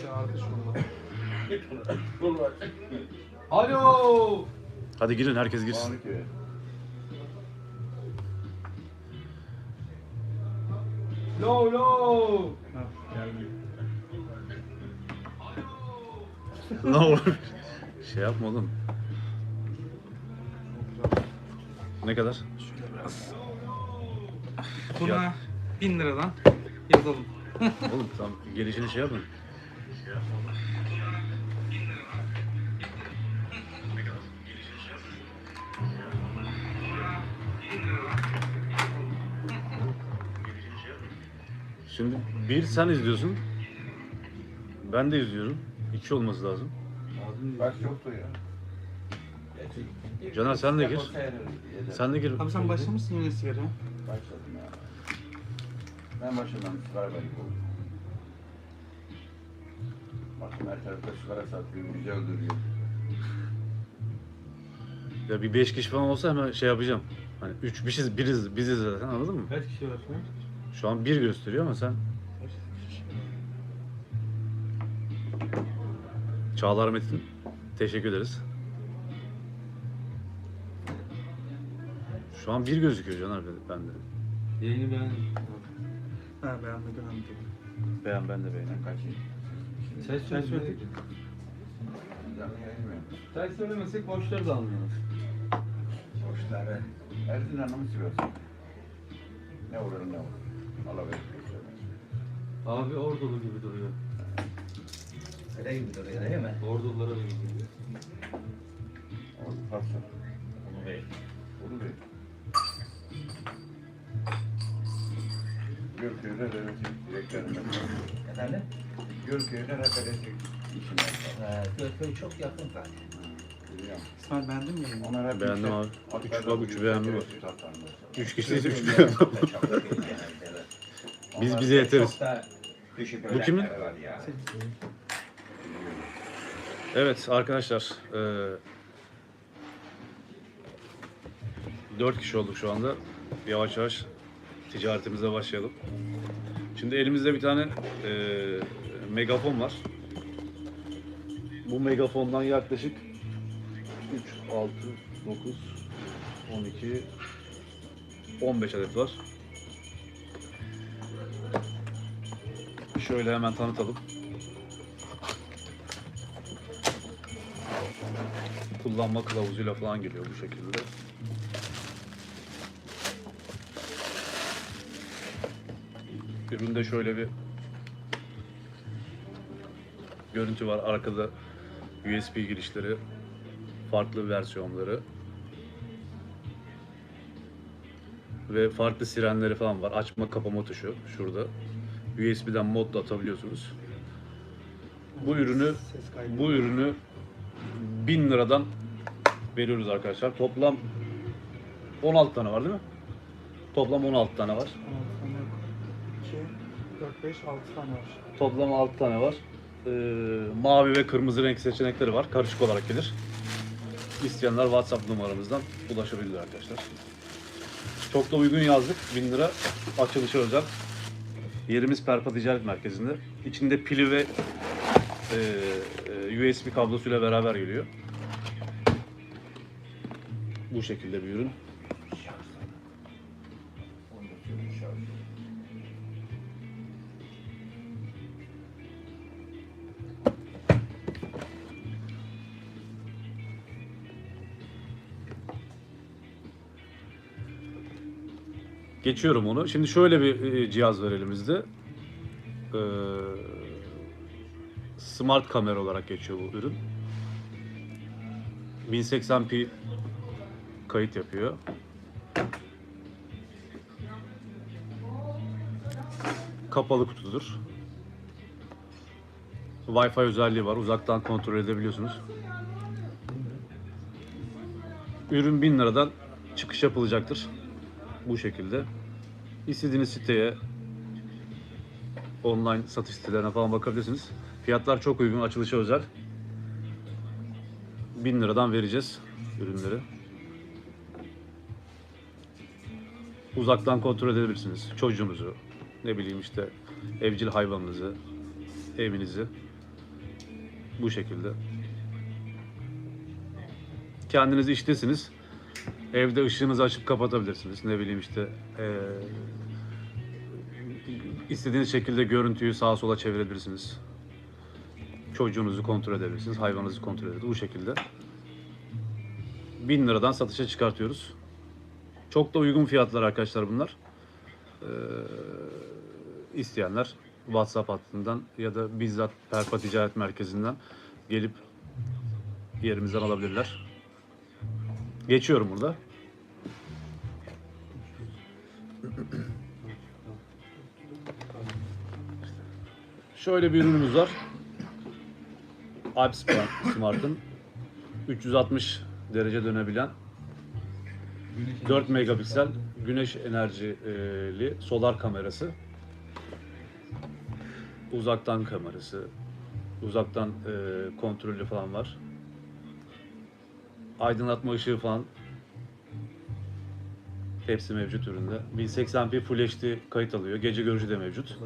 Şurada. Alo. Hadi girin herkes girsin. Lo lo. ne olur. Şey yapma oğlum. Ne kadar? Buna 1000 liradan yazalım. Oğlum tam gelişini şey yapın. Şimdi bir sen izliyorsun. Ben de izliyorum. İki olması lazım. Baş yoktu ya. Caner sen de gir. Sen de gir. Abi sen başlamışsın yine sigaraya. Başladım ya. Ben başladım sigara gibi tarafta sigara satıyor, bizi öldürüyor. Ya bir beş kişi falan olsa hemen şey yapacağım. Hani üç biziz, biriz, biziz zaten anladın mı? Kaç kişi var şu an? Şu an bir gösteriyor ama sen Çağlar Metin teşekkür ederiz. Şu an bir gözüküyor Caner bende. Yayını beğendim. Ha beğenmedim. Beğen ben de beğendim. Ben kaçayım. Ses söyledik. Ters söylemesek borçları da almıyoruz. Boşları. Erzincan'ı mı seviyorsun? Ne olur ne olur. Allah verir. Abi ordulu gibi duruyor. Öyle gibi duruyor değil mi? Ordulara benziyor. Olur, Parça. Onu ver. Onu ver. Gölköy'de rehberlik direktöründen. Efendim? Gölköy'de rehberlik işine Ee, çok yakın zaten. İsmail beğendin mi yayını? Onlar hep Beğendim abi. Üç bak, üçü beğendim hatanlar. Üç kişiyiz üç beğendim. Biz bize yeteriz. Düşük Bu kimin? var. Evet arkadaşlar. eee dört kişi olduk şu anda. Yavaş yavaş ticaretimize başlayalım. Şimdi elimizde bir tane eee, megafon var. Bu megafondan yaklaşık 3, 6, 9, 12, 15 adet var. Şöyle hemen tanıtalım. kullanma kılavuzuyla falan geliyor bu şekilde. Üründe şöyle bir görüntü var. Arkada USB girişleri, farklı versiyonları ve farklı sirenleri falan var. Açma kapama tuşu şurada. USB'den mod da atabiliyorsunuz. Bu ürünü bu ürünü 1000 liradan veriyoruz arkadaşlar. Toplam 16 tane var değil mi? Toplam 16 tane var. 16 tane yok. 2, 4, 5, 6 tane var. Toplam 6 tane var. Ee, mavi ve kırmızı renk seçenekleri var. Karışık olarak gelir. İsteyenler WhatsApp numaramızdan ulaşabilir arkadaşlar. Çok da uygun yazdık. 1000 lira açılışı özel. Yerimiz Perpa Ticaret Merkezi'nde. İçinde pili ve e, e, USB kablosuyla beraber geliyor. Bu şekilde bir ürün. Geçiyorum onu. Şimdi şöyle bir e, cihaz var elimizde. Ee, smart kamera olarak geçiyor bu ürün. 1080p kayıt yapıyor. Kapalı kutudur. Wi-Fi özelliği var. Uzaktan kontrol edebiliyorsunuz. Ürün 1000 liradan çıkış yapılacaktır. Bu şekilde. İstediğiniz siteye online satış sitelerine falan bakabilirsiniz. Fiyatlar çok uygun, açılışa özel. 1000 liradan vereceğiz ürünleri. Uzaktan kontrol edebilirsiniz çocuğunuzu, ne bileyim işte evcil hayvanınızı, evinizi Bu şekilde. Kendiniz iştesiniz. Evde ışığınızı açıp kapatabilirsiniz. Ne bileyim işte eee, istediğiniz şekilde görüntüyü sağa sola çevirebilirsiniz. Çocuğunuzu kontrol edebilirsiniz. Hayvanınızı kontrol edebilirsiniz. Bu şekilde. 1000 liradan satışa çıkartıyoruz. Çok da uygun fiyatlar arkadaşlar bunlar. Ee, isteyenler WhatsApp hattından ya da bizzat Perpa Ticaret Merkezi'nden gelip yerimizden alabilirler. Geçiyorum burada. Şöyle bir ürünümüz var. Alp Smart- Smart'ın 360 derece dönebilen 4 megapiksel güneş enerjili solar kamerası. Uzaktan kamerası. Uzaktan e, kontrollü falan var. Aydınlatma ışığı falan hepsi mevcut üründe. 1080p Full HD kayıt alıyor. Gece görücü de mevcut.